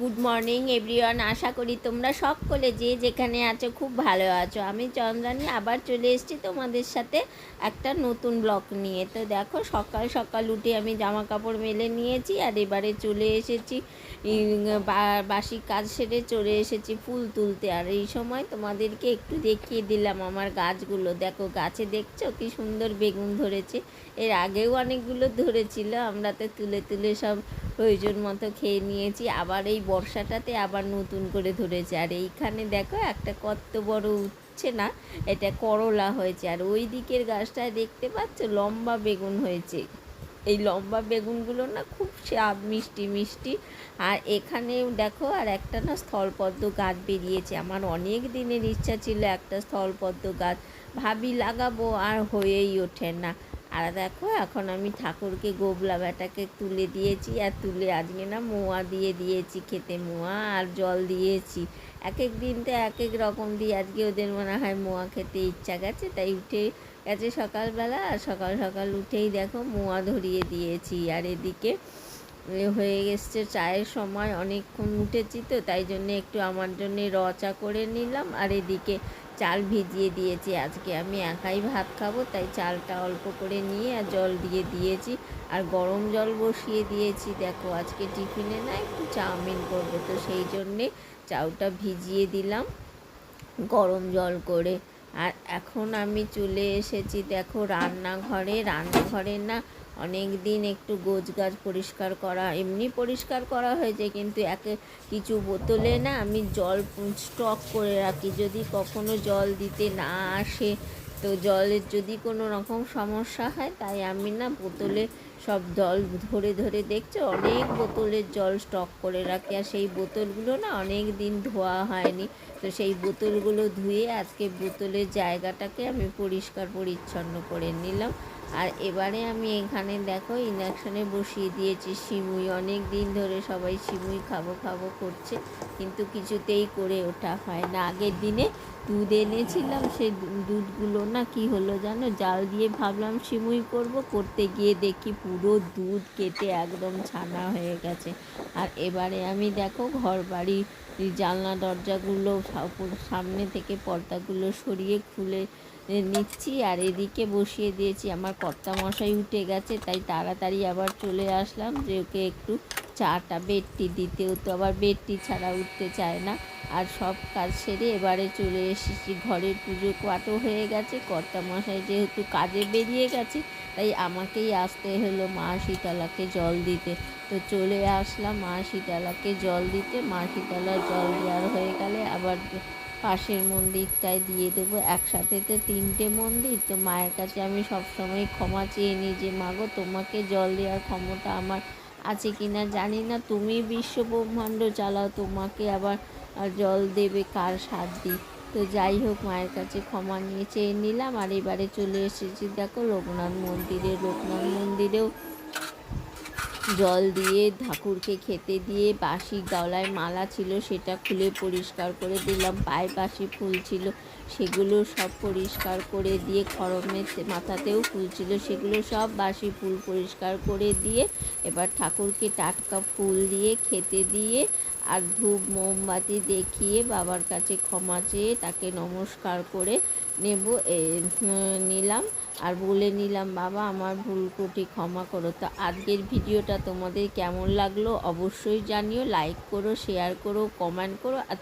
Good morning everyone আশা করি তোমরা সকলে যে যেখানে আছো খুব ভালো আছো। আমি চন্দ্রানী, আবার চলে এসেছি তোমাদের সাথে একটা নতুন ব্লগ নিয়ে। তো দেখো, সকাল সকাল উঠে আমি জামা কাপড় মেলে নিয়েছি আর এবারে চলে এসেছি বাসি কাজ সেরে চলে এসেছি ফুল তুলতে। আর এই সময় তোমাদেরকে একটু দেখিয়ে দিলাম আমার গাছগুলো। দেখো, গাছে দেখছ কি সুন্দর বেগুন ধরেছে। এর আগেও অনেকগুলো ধরেছিল, আমরা তো তুলে তুলে সব প্রয়োজন মতো খেয়ে নিয়েছি। আবার এই বর্ষাটাতে আবার নতুন করে ধরেছে। আর এইখানে দেখো, একটা কত বড় উঠছে না, এটা করলা হয়েছে। আর ওই দিকের গাছটায় দেখতে পাচ্ছ, লম্বা বেগুন হয়েছে। এই লম্বা বেগুনগুলো না খুব স্বাদ, মিষ্টি মিষ্টি। আর এখানেও দেখো, আর একটা না স্থলপদ্ম গাছ বেরিয়েছে। আমার অনেক দিনের ইচ্ছা ছিল একটা স্থলপদ্ম গাছ। ভাবি লাগাবো, আর হয়েই ওঠে না। আর দেখো, এখন আমি ঠাকুরকে গোবলা বেটাকে তুলে দিয়েছি, আর তুলে আজকে না মোয়া দিয়ে দিয়েছি খেতে মোয়া, আর জল দিয়েছি। এক এক দিন তো এক এক রকম দিয়ে আজকে ওদের মনে হয় মোয়া খেতে ইচ্ছা গেছে, তাই উঠে গেছে সকালবেলা, আর সকাল সকাল উঠেই দেখো মোয়া ধরিয়ে দিয়েছি। আর এদিকে হয়ে গেছে চায়ের সময়, অনেকক্ষণ উঠেছি তো, তাই জন্য একটু আমার জন্যে র চা করে নিলাম। আর এদিকে চাল ভিজিয়ে দিয়েছি। আজকে আমি একাই ভাত খাব, তাই চালটা অল্প করে নিয়ে আর জল দিয়ে দিয়েছি। আর গরম জল বসিয়ে দিয়েছি। দেখো, আজকে টিফিনে না একটু চাউমিন করব, তো সেই জন্যে চাউটা ভিজিয়ে দিলাম। গরম জল করে আর এখন আমি চলে এসেছি, দেখো রান্নাঘরে। রান্নাঘরে না অনেক দিন একটু গোছ গাছ পরিষ্কার করা, এমনি পরিষ্কার করা হয়েছে, কিন্তু একে কিছু বোতলে না আমি জল স্টক করে রাখি। যদি কখনো জল দিতে না আসে, তো জলের যদি কোনো রকম সমস্যা হয়, তাই আমি না বোতলে সব জল ধরে ধরে দেখছ? অনেক বোতলের জল স্টক করে রাখে। আর সেই বোতলগুলো না অনেক দিন ধোয়া হয়নি। তো সেই বোতলগুলো ধুয়ে আজকে বোতলের জায়গাটাকে আমি পরিষ্কার পরিচ্ছন্ন করে নিলাম। আর এবারে আমি এখানে দেখো ইন্ডাকশানে বসিয়ে দিয়েছি সিমুই। অনেক দিন ধরে সবাই সিমুই খাব খাব করছে, কিন্তু কিছুতেই করে ওঠা হয় না। আগের দিনে দুধ এনেছিলাম সেই দুধগুলো না কি হলো জানো? জাল দিয়ে ভাবলাম সিমুই করব, করতে গিয়ে দেখি পুরো দুধ কেটে একদম ছানা হয়ে গেছে। আর এবারে আমি দেখো ঘর বাড়ি জানলা, দরজাগুলো সামনে থেকে পর্দাগুলো সরিয়ে খুলে নিচ্ছি আর এদিকে বসিয়ে দিয়েছি। আমার কর্তা মশাই উঠে গেছে, তাই তাড়াতাড়ি আবার চলে আসলাম যে ওকে একটু চাটা, বেডটি দিতেও তো আবার বেডটি ছাড়া উঠতে চায় না। আর সব কাজ সেরে এবারে চলে এসেছি ঘরের পুজো পাঠও হয়ে গেছে। কর্তা মশাই যেহেতু কাজে বেরিয়ে গেছে, তাই আমাকেই আসতে হলো মা শীতলাকে জল দিতে। তো চলে আসলাম মা শীতলাকে জল দিতে। মা শীতলার জল দেওয়ার হয়ে গেলে আবার পাশের মন্দিরটায় দিয়ে দেবো। একসাথে তো তিনটে মন্দির, তো মায়ের কাছে আমি সবসময় ক্ষমা চেয়ে নিই যে মাগো তোমাকে জল দেওয়ার ক্ষমতা আমার আছে কি না জানি না। তুমি বিশ্ব ব্রহ্মাণ্ড চালাও, তোমাকে আবার জল দেবে কার দিই তো যাই হোক, মায়ের কাছে ক্ষমা নিয়ে চেয়ে নিলাম। আর এবারে চলে এসেছি দেখো লোকনাথ মন্দিরে। লোকনাথ মন্দিরেও জল দিয়ে, ঠাকুরকে খেতে দিয়ে বাসি গলায় মালা ছিল, সেটা খুলে পরিষ্কার করে দিলাম। পায়ে বাসি ফুল ছিল, সেগুলো সব পরিষ্কার করে দিয়ে খরমের মাথাতেও ফুল ছিল, সেগুলো সব বাসি ফুল পরিষ্কার করে দিয়ে, এবার ঠাকুরকে টাটকা ফুল দিয়ে, খেতে দিয়ে আর ধূপ, মোমবাতি দেখিয়ে বাবার কাছে ক্ষমা চেয়ে তাকে নমস্কার করে নেব নিলাম। আর বলে নিলাম, বাবা, আমার ভুল ত্রুটি ক্ষমা করো। তো আজকের ভিডিওটা তোমাদের কেমন লাগল অবশ্যই জানিও। লাইক করো শেয়ার করো কমেন্ট করো, আর